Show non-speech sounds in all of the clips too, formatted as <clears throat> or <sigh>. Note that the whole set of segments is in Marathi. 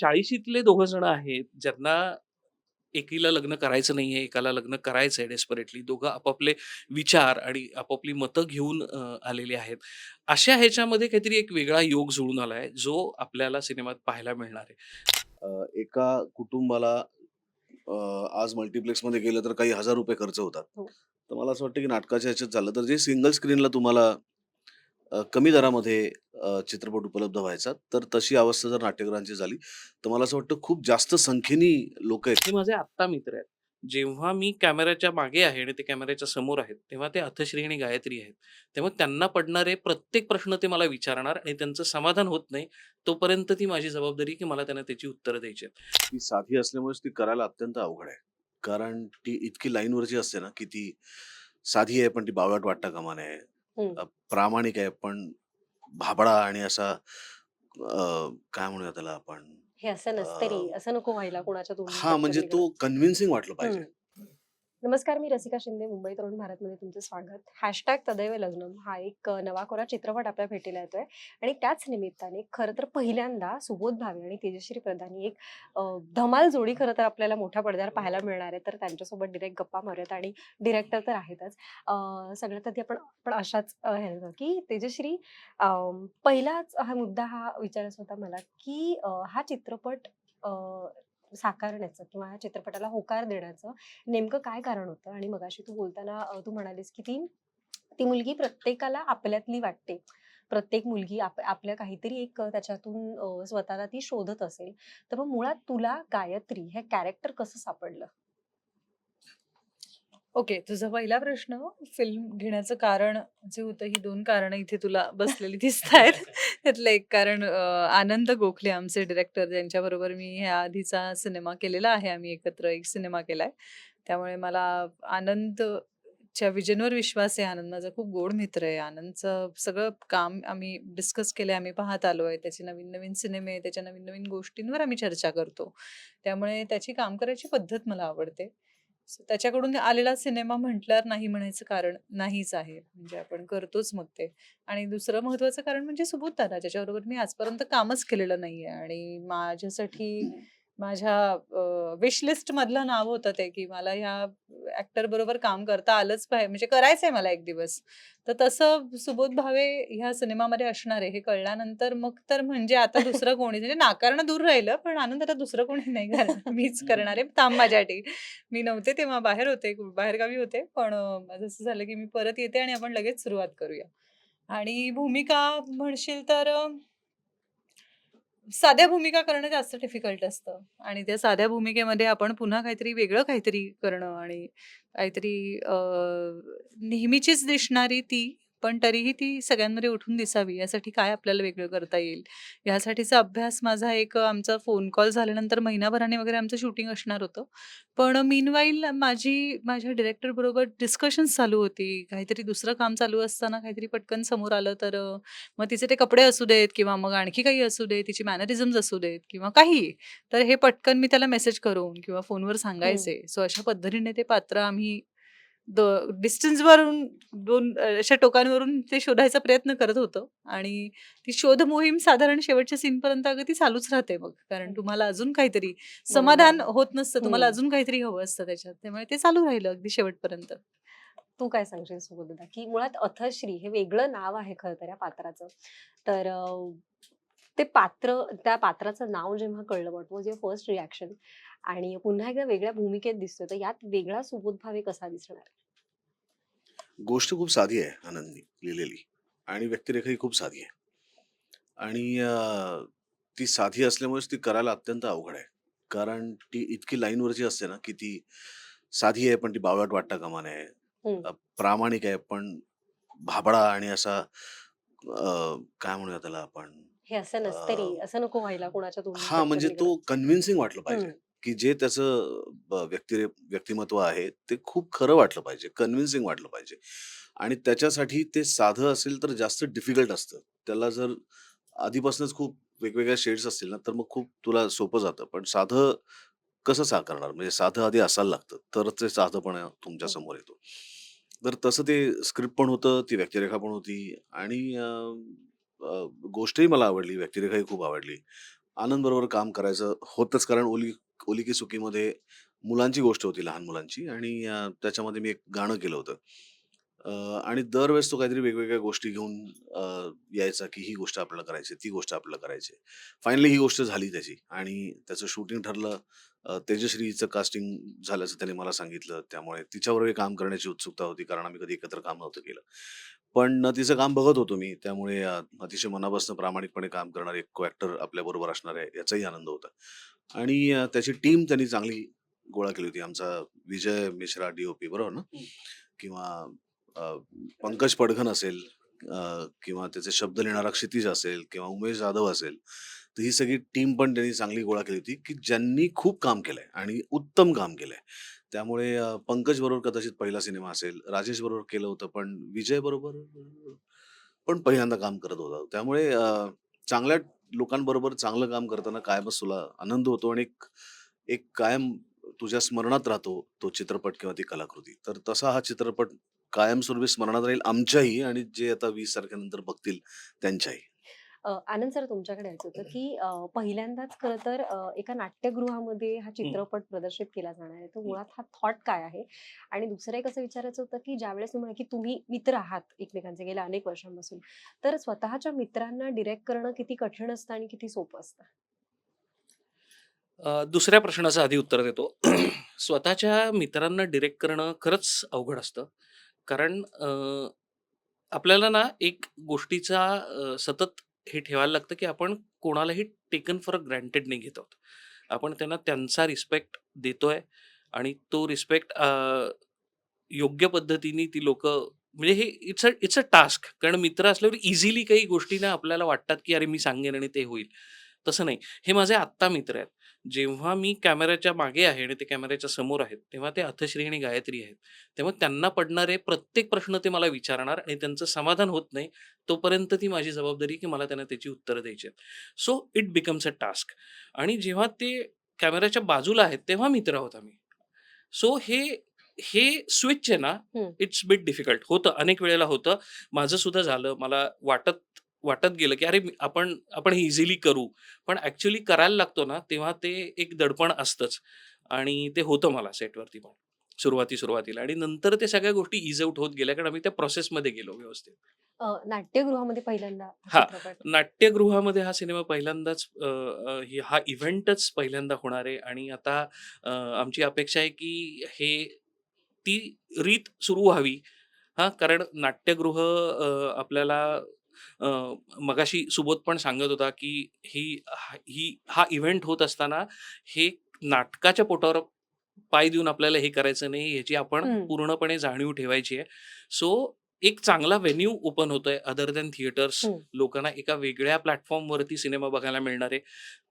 40शीतले दोघं जण आहेत, ज्यांना एकीला लग्न करायचं नाहीये, एकाला लग्न करायचंय डेस्परेटली. दोघं आपापले विचार आणि आपापली मतं घेऊन आलेले आहेत. अशा ह्याच्यामध्ये काहीतरी एक वेगळा योग जुळून आलाय, जो आपल्याला सिनेमात पाहायला मिळणार आहे. एका कुटुंबाला आज मल्टिप्लेक्समध्ये गेलं तर काही हजार रुपये खर्च होतात. हो. तर मला असं वाटतं की नाटकाच्या ह्याच्यात झालं तर जे सिंगल स्क्रीनला तुम्हाला अ, कमी दरामध्ये अ, चित्रपट उपलब्ध व्हायचा, तर तशी अवस्था जर नाट्यगृहांची झाली, तर मला असं वाटतं खूप जास्त संख्येने लोकं आहेत. हे माझे आत्ता मित्र आहेत. जेव्हा मी कॅमेऱ्याच्या मागे आहे आणि ते कॅमेऱ्याच्या समोर आहेत, तेव्हा ते अथश्री आणि गायत्री आहेत. तेव्हा त्यांना पडणारे प्रत्येक प्रश्न ते मला विचारणार आणि त्यांचं समाधान होत नाही, तोपर्यंत ती माझी जबाबदारी की मला त्यांना त्याची उत्तरं द्यायची आहेत. ती साधी असल्यामुळेच ती करायला अत्यंत अवघड आहे. कारण ती इतकी लाईनवरची असते ना, की ती साधी आहे, पण ती बावळट वाटता कामा नये. हं. अ, प्रामाणिक आहे, पण भाबडा आणि असा अ, काय म्हणूया त्याला आपण हे असं अ, असं नको व्हायला कोणाच्या हां, म्हणजे. तो कन्व्हिन्सिंग वाटलं पाहिजे. हं. नमस्कार, मी रसिका शिंदे. मुंबई तरुण भारतमध्ये तुमचं स्वागत. हॅशटॅग तदैव लग्नम हा एक अ, नवा-कोरा चित्रपट आपल्या भेटीला येतोय आणि त्याच निमित्ताने खरं तर पहिल्यांदा सुबोध भावे आणि तेजश्री प्रधान ही एक धमाल जोडी खरं तर आपल्याला मोठ्या पडद्यावर पाहायला मिळणार आहे. तर त्यांच्यासोबत डिरेक्ट गप्पा मारूयात आणि डिरेक्टर तर आहेतच. सगळ्यात आधी आपण आपण अशाच अ, की तेजश्री पहिलाच हा मुद्दा हा विचारायचा होता मला, की हा चित्रपट साकारण्याचं किंवा या चित्रपटाला होकार देण्याचं नेमकं काय कारण होतं? आणि मगाशी तू बोलताना तू म्हणालीस, की ती ती मुलगी प्रत्येकाला आपल्यातली वाटते. प्रत्येक मुलगी आप आपल्या काहीतरी एक त्याच्यातून स्वतःला ती शोधत असेल. तर मग मुळात तुला गायत्री हे कॅरेक्टर कसं सापडलं? ओके. तुझा पहिला प्रश्न फिल्म घेण्याचं कारण जे होतं, ही दोन कारण इथे तुला बसलेली दिसतायत. त्यातलं एक कारण अ, आनंद गोखले आमचे डिरेक्टर ज्यांच्याबरोबर मी ह्या आधीचा सिनेमा केलेला आहे. आम्ही एकत्र एक सिनेमा केलाय. त्यामुळे मला आनंदच्या विजनवर विश्वास आहे. आनंद माझा खूप गोड मित्र आहे. आनंदचं सगळं काम आम्ही डिस्कस केलंय, आम्ही पाहत आलोय. त्याचे नवीन-नवीन सिनेमे, त्याच्या नवीन-नवीन गोष्टींवर आम्ही चर्चा करतो. त्यामुळे त्याची काम करायची पद्धत मला आवडते. त्याच्याकडून आलेला सिनेमा म्हटल्यावर नाही म्हणायचं कारण नाहीच आहे. म्हणजे आपण करतोच मग ते. आणि दुसरं महत्त्वाचं कारण म्हणजे सुबोध दादा, ज्याच्याबरोबर मी आजपर्यंत कामच केलेलं नाहीये आणि माझ्यासाठी माझ्या अ, विश लिस्टमधलं नाव होतं ते, की मला ह्या ॲक्टर बरोबर काम करता आलंच पाहिजे म्हणजे करायचंय मला एक दिवस. तर तसं सुबोध भावे ह्या सिनेमामध्ये असणार आहे हे कळल्यानंतर मग तर म्हणजे आता दुसरं <laughs> कोणी म्हणजे नाकारणं दूर राहिलं, पण आनंद आता दुसरं कोणी नाही. <laughs> मीच करणार आहे. थांब माझ्यासाठी. मी नव्हते तेव्हा बाहेर होते, बाहेरगावी होते. पण असं झालं, की मी परत येते आणि आपण लगेच सुरुवात करूया. आणि भूमिका म्हणशील तर साध्या भूमिका करणं जास्त डिफिकल्ट असतं. आणि त्या साध्या भूमिकेमध्ये आपण पुन्हा काहीतरी वेगळं काहीतरी करणं आणि काहीतरी नेहमीचीच दिसणारी ती, पण तरीही ती सगळ्यांमध्ये उठून दिसावी यासाठी काय आपल्याला वेगळं करता येईल, यासाठीचा अभ्यास माझा एक आमचा फोन कॉल झाल्यानंतर महिनाभराने वगैरे आमचं शूटिंग असणार होतं. पण मीनवाईल माझी माझ्या डायरेक्टरबरोबर डिस्कशन्स चालू होती. काहीतरी दुसरं काम चालू असताना काहीतरी पटकन समोर आलं तर अ, मग तिचे ते कपडे असू देत किंवा मग आणखी काही असू दे, तिची मॅनरिझम्स असू देत किंवा काहीही. तर हे पटकन मी त्याला मेसेज करून किंवा फोनवर हं. सांगायचे. सो अशा पद्धतीने ते पात्र आम्ही डिस्टन्सवरून 2 अ, अशा टोकांवरून ते शोधायचा प्रयत्न करत होतो आणि ती शोध मोहीम साधारण शेवटच्या सीनपर्यंत अगदी चालूच राहते मग. कारण. तुम्हाला अजून काहीतरी समाधान. होत नसतं. तुम्हाला. अजून काहीतरी हवं असतं त्याच्यात. त्यामुळे ते चालू राहिलं अगदी शेवटपर्यंत. तू काय सांगशील सुबोध की मुळात अथश्री हे वेगळं नाव आहे खरं तर या पात्राचं. तर ते पात्र त्या पात्राचं नाव जेव्हा कळलं what was your first reaction? आणि पुन्हा एकदा वेगळ्या भूमिकेत दिसतोय, तर यात वेगळा सुबोध भावे कसा दिसणार? गोष्ट खूप साधी आहे आनंदनी लिहिलेली आणि व्यक्तिरेखाही खूप साधी आहे. आणि ती साधी असल्यामुळेच ती करायला अत्यंत अवघड आहे. कारण ती इतकी लाईनवरची असते ना, की ती साधी आहे, पण ती बावळट वाटता कामा नये. प्रामाणिक आहे, पण भाबडा आणि असा काय म्हणूया त्याला आपण हे असं नसतं रे, अ, असं नको व्हायला कोणाच्या हां, म्हणजे. तो कन्व्हिन्सिंग वाटलं पाहिजे. की जे त्याचं ब व्यक्तिरे व्यक्तिमत्व आहे, ते खूप खरं वाटलं पाहिजे, कन्व्हिन्सिंग वाटलं पाहिजे. आणि त्याच्यासाठी ते साधं असेल तर जास्त डिफिकल्ट असतं. त्याला जर आधीपासूनच खूप वेगवेगळ्या शेड्स असतील ना, तर मग खूप तुला सोपं जातं. पण साधं कसं साकारणार? म्हणजे साधं आधी असायला लागतं, तरच ते साधंपणा तुमच्या हं. समोर येतो. तर तसं ते स्क्रिप्ट पण होतं, ती व्यक्तिरेखा पण होती आणि अ, अ, गोष्टही मला आवडली, व्यक्तिरेखाही खूप आवडली. आनंद बरोबर काम करायचं होतंच कारण ओली ओली की सुकीमध्ये मुलांची गोष्ट होती लहान मुलांची. आणि अ, त्याच्यामध्ये मी एक गाणं केलं होतं. अ, आणि दरवेळेस तो काहीतरी वेगवेगळ्या गोष्टी घेऊन अ, यायचा की ही गोष्ट आपल्याला करायची ती गोष्ट आपल्याला करायची फायनली ही गोष्ट झाली त्याची. आणि त्याचं शूटिंग ठरलं. अ, तेजश्रीचं कास्टिंग झाल्याचं त्याने मला सांगितलं. त्यामुळे तिच्यावरही काम करण्याची उत्सुकता होती कारण आम्ही कधी एकत्र काम नव्हतं केलं. पण तिचं काम बघत होतो मी. त्यामुळे अ, अतिशय मनापासून प्रामाणिकपणे काम करणारे एक को ॲक्टर आपल्याबरोबर असणार आहे याचाही आनंद होता. आणि अ, त्याची टीम त्यांनी चांगली गोळा केली होती. आमचा Vijay Mishra D O P बरोबर ना? हं. किंवा अ, पंकज पडघन असेल अ, किंवा त्याचे शब्द लिहिणारा क्षितिज असेल किंवा उमेश जाधव असेल तर ही सगळी टीम पण त्यांनी चांगली गोळा केली होती की ज्यांनी खूप काम केलंय आणि उत्तम काम केलंय. त्यामुळे अ, पंकज बरोबर कदाचित पहिला सिनेमा असेल राजेश बरोबर केलं होतं पण विजय बरोबर पण पहिल्यांदा काम करत होता. त्यामुळे अ, चांगल्या लोकांबरोबर चांगलं काम करताना कायमच तुला आनंद होतो आणि एक एक कायम तुझ्या स्मरणात राहतो तो चित्रपट किंवा ती कलाकृती. तर तसा हा चित्रपट कायमस्वरूपी स्मरणात राहील आमच्याही आणि जे आता वीस तारखेनंतर बघतील त्यांच्याही. आनंद सर तुमच्याकडे यायचं होतं की पहिल्यांदाच खरं तर एका नाट्यगृहामध्ये हा चित्रपट प्रदर्शित केला जाणार आहे तर. मुळात हा थॉट काय आहे आणि दुसरं एक असं विचारायचं होतं की ज्यावेळेस तुम्ही म्हणाले की तुम्ही मित्र आहात एकमेकांचे गेल्या अनेक वर्षांपासून तर स्वतःच्या मित्रांना डिरेक्ट करणं किती कठीण असतं आणि किती सोपं असतं दुसऱ्या प्रश्नाचं आधी उत्तर देतो. <clears throat> स्वतःच्या मित्रांना डिरेक्ट करणं खरंच अवघड असतं. कारण आपल्याला ना एक गोष्टीचा सतत हे ठेवायला लागतं, की आपण कोणालाही टेकन फॉर ग्रँटेड नाही घेत आहोत. आपण त्यांना त्यांचा रिस्पेक्ट देतोय आणि तो रिस्पेक्ट योग्य पद्धतीने ती लोक म्हणजे हे it's a it's a task कारण मित्र असल्यावर इझिली काही गोष्टी ना आपल्याला वाटतात, की अरे मी सांगेन आणि ते होईल. तसं नाही. हे माझे आत्ता मित्र आहेत. जेव्हा मी कॅमेऱ्याच्या मागे आहे आणि ते कॅमेऱ्याच्या समोर आहेत, तेव्हा ते अथश्री आणि गायत्री आहेत. तेव्हा त्यांना पडणारे प्रत्येक प्रश्न ते मला विचारणार आणि त्यांचं समाधान होत नाही, तोपर्यंत ती माझी जबाबदारी, की मला त्यांना त्याची उत्तरं द्यायची आहेत. So it becomes a task आणि जेव्हा ते कॅमेऱ्याच्या बाजूला आहेत, तेव्हा मित्र आहोत आम्ही. सो हे हे स्विच आहे ना. इट्स बिट डिफिकल्ट होतं. अनेक वेळेला होतं. माझं सुद्धा झालं. मला वाटत वाटत गेलं, की अरे मी- आपण आपण हे इझिली करू. पण ॲक्चुअली करायला लागतो ना, तेव्हा ते एक दडपण असतंच आणि ते होतं मला सेटवरती पण. सुरुवाती सुरुवातीला आणि नंतर ते सगळ्या गोष्टी ईज आउट होत गेल्या कारण आम्ही त्या प्रोसेसमध्ये गेलो व्यवस्थित. अ, नाट्यगृहामध्ये पहिल्यांदा हा हां. चित्रपट नाट्यगृहामध्ये हा सिनेमा पहिल्यांदाच अ, अ, ही हा इव्हेंटच पहिल्यांदा होणार आहे आणि आता अ, आमची अपेक्षा आहे, की हे ती रीत सुरू व्हावी. हां, कारण नाट्यगृह अ, आपल्याला मगाशी सुबोध पण सांगत होता, की ही हा ही इव्हेंट होत असताना हे नाटकाच्या पोटावर पाय देऊन आपल्याला हे करायचं नाही, याची आपण. पूर्णपणे जाणीव ठेवायची आहे. सो एक चांगला व्हेन्यू ओपन होतोय अदर दॅन थिएटर्स. हं. लोकांना एका वेगळ्या प्लॅटफॉर्मवरती सिनेमा बघायला मिळणार आहे.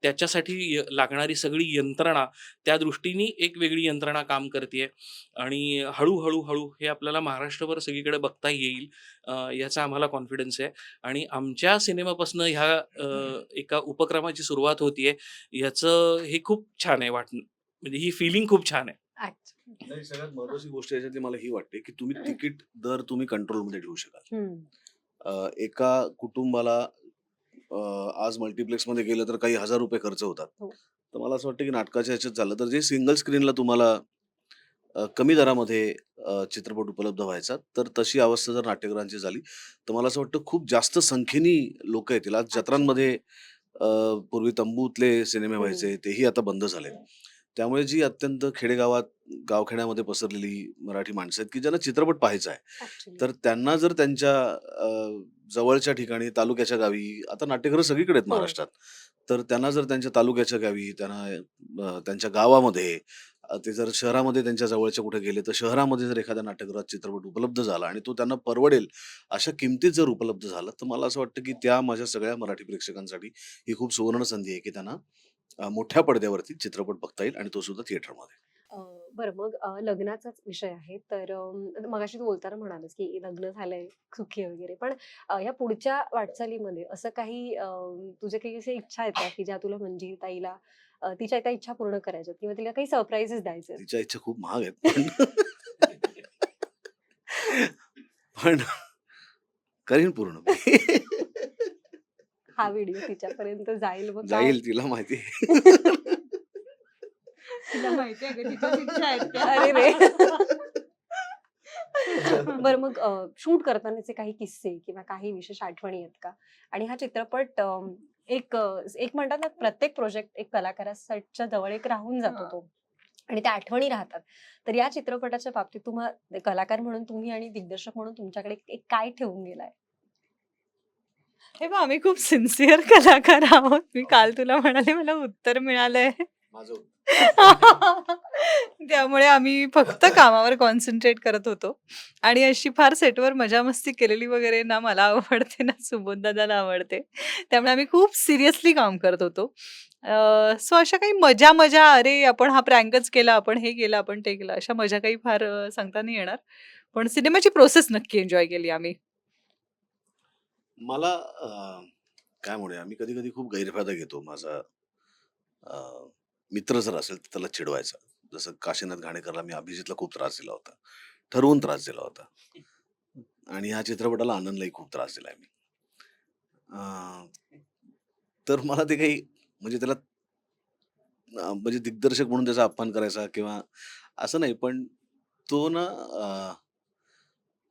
त्याच्यासाठी लागणारी सगळी यंत्रणा, त्या दृष्टीने एक वेगळी यंत्रणा काम करतीये आणि हळू-हळू, हळू हे आपल्याला महाराष्ट्रभर सगळीकडे बघता येईल याचा आम्हाला कॉन्फिडन्स आहे आणि आमच्या सिनेमापासून ह्या एका उपक्रमाची सुरुवात होतीये, याचं हे खूप छान आहे वाटणं. म्हणजे ही फिलिंग खूप छान आहे. नाही सगळ्यात महत्वाची गोष्ट याच्यातली मला ही वाटते की तुम्ही तिकीट दर तुम्ही कंट्रोलमध्ये ठेवू शकाल हं. एका कुटुंबाला आज मल्टिप्लेक्समध्ये गेलं तर काही हजार रुपये खर्च होतात. हो. तर मला असं वाटतं की नाटकाच्या ह्याच्यात झालं तर जे सिंगल स्क्रीनला तुम्हाला कमी दरामध्ये चित्रपट उपलब्ध व्हायचा, तर तशी अवस्था जर नाट्यगृहांची झाली, तर मला असं वाटतं खूप जास्त संख्येने लोकं येतील. आज. जत्रांमध्ये पूर्वी तंबूतले सिनेमे हं. व्हायचे, तेही आता बंद झाले. त्यामुळे जी अत्यंत खेडेगावात, गावखेड्यामध्ये पसरलेली मराठी माणसं आहेत, की ज्यांना चित्रपट पाहायचा आहे. ॲक्चुअली. तर त्यांना जर त्यांच्या अ, जवळच्या ठिकाणी, तालुक्याच्या गावी आता नाट्यगृह सगळीकडे आहेत हो. महाराष्ट्रात. तर त्यांना जर त्यांच्या तालुक्याच्या गावी, त्यांना अ, त्यांच्या गावामध्ये, अ, ते जर शहरामध्ये त्यांच्या जवळच्या कुठे गेले, तर शहरामध्ये जर एखाद्या नाट्यगृहात चित्रपट उपलब्ध झाला आणि तो त्यांना परवडेल अशा किमतीत जर उपलब्ध झाला, तर मला असं वाटतं, की त्या माझ्या सगळ्या मराठी प्रेक्षकांसाठी ही खूप सुवर्ण संधी आहे, की त्यांना अ, मोठ्या पडद्यावरती चित्रपट बघता येईल आणि तो सुद्धा थिएटरमध्ये. अ, बरं मग अ, लग्नाचाच विषय आहे. तर अ, मगाशी तू बोलताना म्हणालास, की लग्न झालंय, सुखी आहे वगैरे. पण अ, या पुढच्या वाटचालीमध्ये असं काही अ, तुझ्या काही अशा इच्छा आहेत का, की ज्या तुला मंजिरी ताईला अ, तिच्या त्या इच्छा पूर्ण करायच्या आहेत किंवा तिला काही सरप्राइजेस द्यायचे आहेत? तिच्या इच्छा खूप महाग आहेत. पण <laughs> <laughs> पण करीन पूर्ण मी. हा व्हिडिओ तिच्यापर्यंत जाईल मग काय? जाईल तिला माहिती. आहे. तिला माहिती आहे का? तिच्याच इच्छा आहेत त्या? अरे रे. <laughs> बरं मग शूट करतानाचे काही किस्से किंवा काही विशेष आठवणी आहेत का? आणि हा चित्रपट एक अ, एक म्हणतात ना प्रत्येक प्रोजेक्ट एक कलाकाराच्या जवळ एक राहून जातो हा. तो. आणि त्या आठवणी राहतात. तर या चित्रपटाच्या बाबतीत तुम्हाला कलाकार म्हणून तुम्ही आणि दिग्दर्शक म्हणून तुमच्याकडे एक काय ठेवून गेलाय? हे बघ आम्ही खूप सिन्सिअर कलाकार आहोत. मी काल तुला म्हणाले मला उत्तर मिळालंय. <laughs> त्यामुळे आम्ही फक्त कामावर कॉन्सन्ट्रेट करत होतो. आणि अशी फार सेटवर मजा मस्ती केलेली वगैरे ना मला आवडते ना सुबोध दादाला आवडते. त्यामुळे आम्ही खूप सिरियसली काम करत होतो. सो अशा काही मजा मजा अरे आपण हा प्रँकच केला आपण हे केलं आपण ते केलं अशा मजा काही फार सांगता नाही येणार. पण सिनेमाची प्रोसेस नक्की एन्जॉय केली आम्ही. मला काय म्हणूया मी कधी कधी खूप गैरफायदा घेतो माझा मित्र जर असेल तर त्याला चिडवायचा. जसं काशीनाथ घाणेकरला मी अभिजितला खूप त्रास दिला होता. ठरवून त्रास दिला होता. आणि ह्या चित्रपटाला आनंदलाही खूप त्रास दिलाय मी. अं, तर मला ते काही म्हणजे त्याला म्हणजे दिग्दर्शक म्हणून त्याचा अपमान करायचा किंवा असं नाही पण तो ना अं,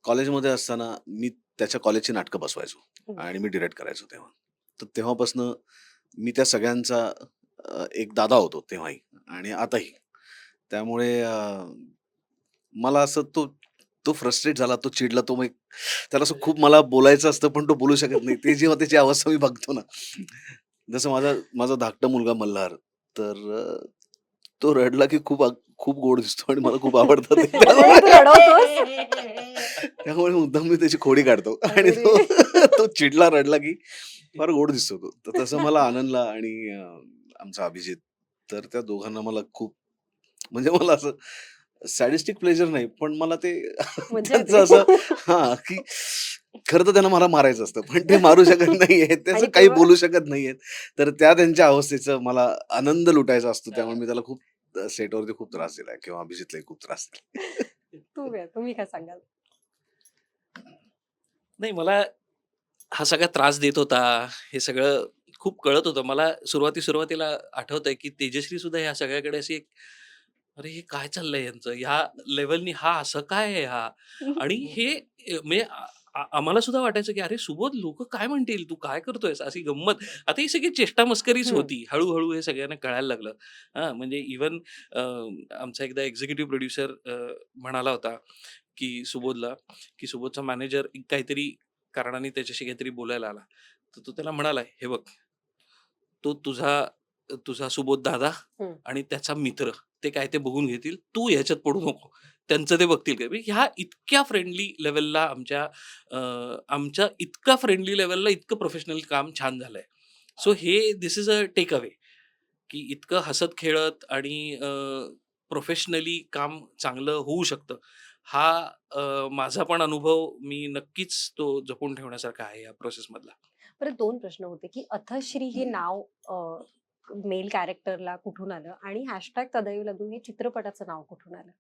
कॉलेजमध्ये असताना मी त्याच्या कॉलेजची नाटकं बसवायचो हम्म. आणि मी डिरेक्ट करायचो तेव्हा. तर तेव्हापासनं मी त्या सगळ्यांचा अ, एक दादा होतो तेव्हाही आणि आताही. त्यामुळे अ, मला असं तो तो फ्रस्ट्रेट झाला तो चिडला तो मग त्याला असं खूप मला बोलायचं असतं पण तो बोलू शकत नाही. ते जेव्हा त्याची अवस्था मी बघतो ना. जसं माझा माझा धाकटा मुलगा मल्हार तर अ, तो रडला की खूप खूप गोड दिसतो आणि मला खूप आवडतं <laughs> रडवतोस? <laughs> त्यामुळे मुद्दाम मी त्याची खोडी काढतो. आणि तो <laughs> तो चिडला रडला की फार गोड दिसतो तो. तर तसं मला आनंदला आणि अं, आमचा अभिजित तर त्या दोघांना मला खूप म्हणजे मला असं सॅडिस्टिक प्लेजर नाही पण मला ते <laughs> मजा त्यांचं येते. असं हा की खरं तर त्यांना मला मारायचं असतं पण ते मारू शकत <laughs> नाहीयेत. त्याचं आणि काही तेव्हा- बोलू शकत नाहीयेत. तर त्या त्यांच्या अवस्थेचं मला आनंद लुटायचा असतो त्यामुळे मी त्याला खूप सेटवरती खूप त्रास दिलाय किंवा अभिजितलाही खूप त्रास दिला तू काय तुम्ही काय सांगाल? नाही मला हा सगळा त्रास देत होता. हे सगळं खूप कळत होतं. मला सुरुवाती सुरुवातीला आठवत आहे की तेजश्री सुद्धा ह्या सगळ्याकडे अशी एक अरे हे काय चाललंय यांचं ह्या लेवलनी हा असं काय आहे हा? आणि <laughs> हे अ, म्हणजे आ- आ- आम्हाला सुद्धा वाटायचं की अरे सुबोध लोक काय म्हणतील? तू काय करतोयस? अशी गंमत. आता ही सगळी चेष्टा मस्करीच हम्म. होती. हळूहळू हे सगळ्यांना कळायला लागलं. हा म्हणजे इवन आमचा एकदा एक्झिक्युटिव्ह प्रोड्युसर म्हणाला होता की सुबोधला की सुबोधचा मॅनेजर काहीतरी कारणाने त्याच्याशी काहीतरी बोलायला आला. तर तो त्याला म्हणाला हे बघ तो तुझा तुझा सुबोध दादा. आणि त्याचा मित्र ते काय ते बघून घेतील. तू ह्याच्यात पडू नको. त्यांचं ते बघतील काय? म्हणजे ह्या इतक्या फ्रेंडली लेवलला आमच्या आमच्या इतका फ्रेंडली लेवलला इतकं प्रोफेशनल काम छान झालंय. सो हे this is a take away की इतकं हसत खेळत आणि प्रोफेशनली काम चांगलं होऊ शकतं. हा अं, माझा पण अनुभव मी नक्कीच तो जपून ठेवण्यासारखा आहे या प्रोसेसमधला. बरं दोन प्रश्न होते की अथश्री हे नाव मेल कॅरेक्टरला कुठून आलं आणि हॅशटॅग तदैव लग्न हे चित्रपटाचं नाव कुठून आलं?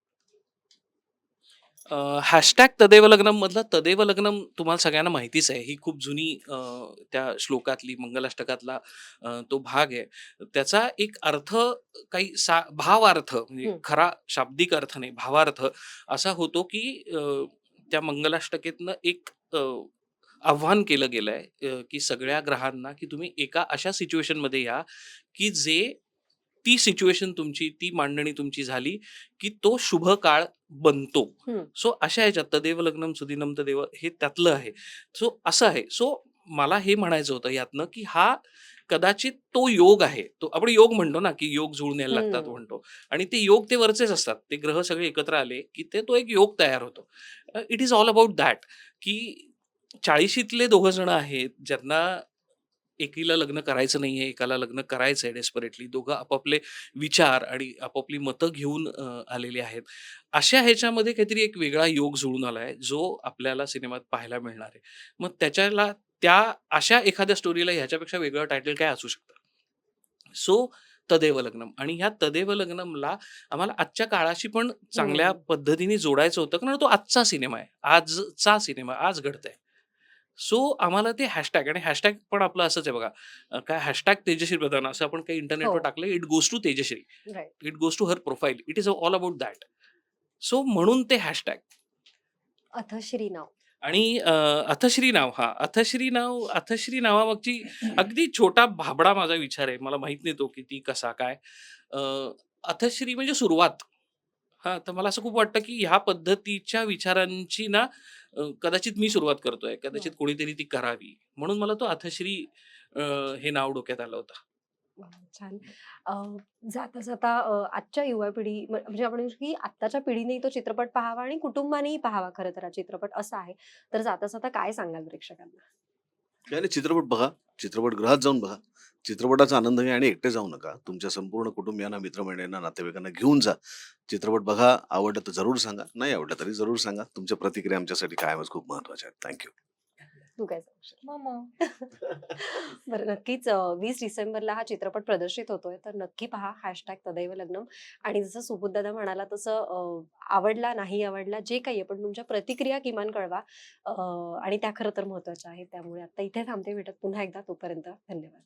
हॅशटॅग तदेव लग्नम मधला तदेव लग्नम तुम्हाला सगळ्यांना माहितीच आहे ही खूप जुनी अं, त्या श्लोकातली मंगलाष्टकातला अं, तो भाग आहे त्याचा एक अर्थ काही सा भावार्थ म्हणजे हम्म. खरा शाब्दिक अर्थ नाही भावार्थ असा होतो की अं, त्या मंगलाष्टकेतनं एक अं, आव्हान केलं गेलंय अं, की सगळ्या ग्रहांना की तुम्ही एका अशा सिच्युएशनमध्ये या की जे ती सिच्युएशन तुमची ती मांडणी तुमची झाली की तो शुभ काळ बनतो. सो अशा ह्याच्यात तदेव लग्नम सुदिनम तदेव हे त्यातलं आहे. सो असं आहे. सो मला हे म्हणायचं होतं यातनं की हा कदाचित तो योग आहे. तो आपण योग म्हणतो ना की योग जुळून यायला लागतात. म्हणतो. आणि ते योग ते वरचेच असतात. ते ग्रह सगळे एकत्र आले की ते तो एक योग तयार होतो. It is all about that की चाळीशीतले दोघं जण आहेत ज्यांना एकीला लग्न करायचं नाहीये एकाला लग्न करायचंय डेस्परेटली दोघं आपापले विचार आणि आपापली मतं घेऊन अं, आलेले आहेत. अशा ह्याच्यामध्ये काहीतरी एक वेगळा योग जुळून आलाय जो आपल्याला सिनेमात पाहायला मिळणार आहे. मग त्याच्याला त्या अशा एखाद्या स्टोरीला ह्याच्यापेक्षा वेगळं टायटल काय असू शकतं? सो तदेव लग्नम. आणि ह्या तदेव लग्नमला आम्हाला आजच्या काळाशी पण चांगल्या. पद्धतीने जोडायचं होतं कारण तो आजचा सिनेमा आहे. आजचा सिनेमा आज घडतंय. सो आम्हाला ते हॅशटॅग आणि हॅशटॅग पण आपलं असंच आहे बघा अ, काय हॅशटॅग तेजश्री प्रधान असं आपण काही इंटरनेटवर हो. टाकलं it goes to Tejashri right. It goes to her profile it is all about that. So म्हणून ते हॅशटॅग. अथश्री नाव. आणि अ, अथश्री नाव हा अथश्री नाव अथश्री नावामागची अगदी छोटा भाबडा माझा विचार आहे मला माहीत नाही तो किती कसा काय. अ, अथश्री म्हणजे सुरुवात. हा तर मला असं खूप वाटतं की ह्या पद्धतीच्या विचारांची ना अ, कदाचित मी सुरुवात करतोय कदाचित कोणीतरी ती करावी म्हणून मला तो अथश्री अ, हे नाव डोक्यात आलं होतं वाह! छान. अ, जाता जाता अ, आजच्या युवा पिढी म्ह म्हणजे आपण म्हणू की आत्ताच्या पिढीनेही तो चित्रपट पाहावा आणि कुटुंबानेही पाहावा खरं तर हा चित्रपट असा आहे. तर जाता जाता काय सांगाल प्रेक्षकांना? काही नाही चित्रपट बघा. चित्रपटगृहात जाऊन बघा. चित्रपटाचा आनंद घ्या आणि एकटे जाऊ नका. तुमच्या संपूर्ण कुटुंबियांना, मित्रमंडळींना, नातेवाईकांना घेऊन जा. चित्रपट बघा. आवडलं तर जरूर सांगा. नाही आवडलं तरी जरूर सांगा. तुमच्या प्रतिक्रिया आमच्यासाठी कायमच खूप महत्त्वाच्या आहेत. Thank you. तू काय सांगशील? मम. <laughs> बरं नक्कीच अ, 20 डिसेंबरला हा चित्रपट प्रदर्शित होतोय. तर नक्की पहा हॅशटॅग तदैव लग्नम आणि जसं सुबोधदादा म्हणाला तसं अ, आवडला, नाही आवडला जे काही आहे पण तुमच्या प्रतिक्रिया किमान कळवा अ, आणि त्या खरं तर महत्त्वाच्या आहेत. त्यामुळे आता इथे थांबते. भेटत पुन्हा एकदा तोपर्यंत धन्यवाद.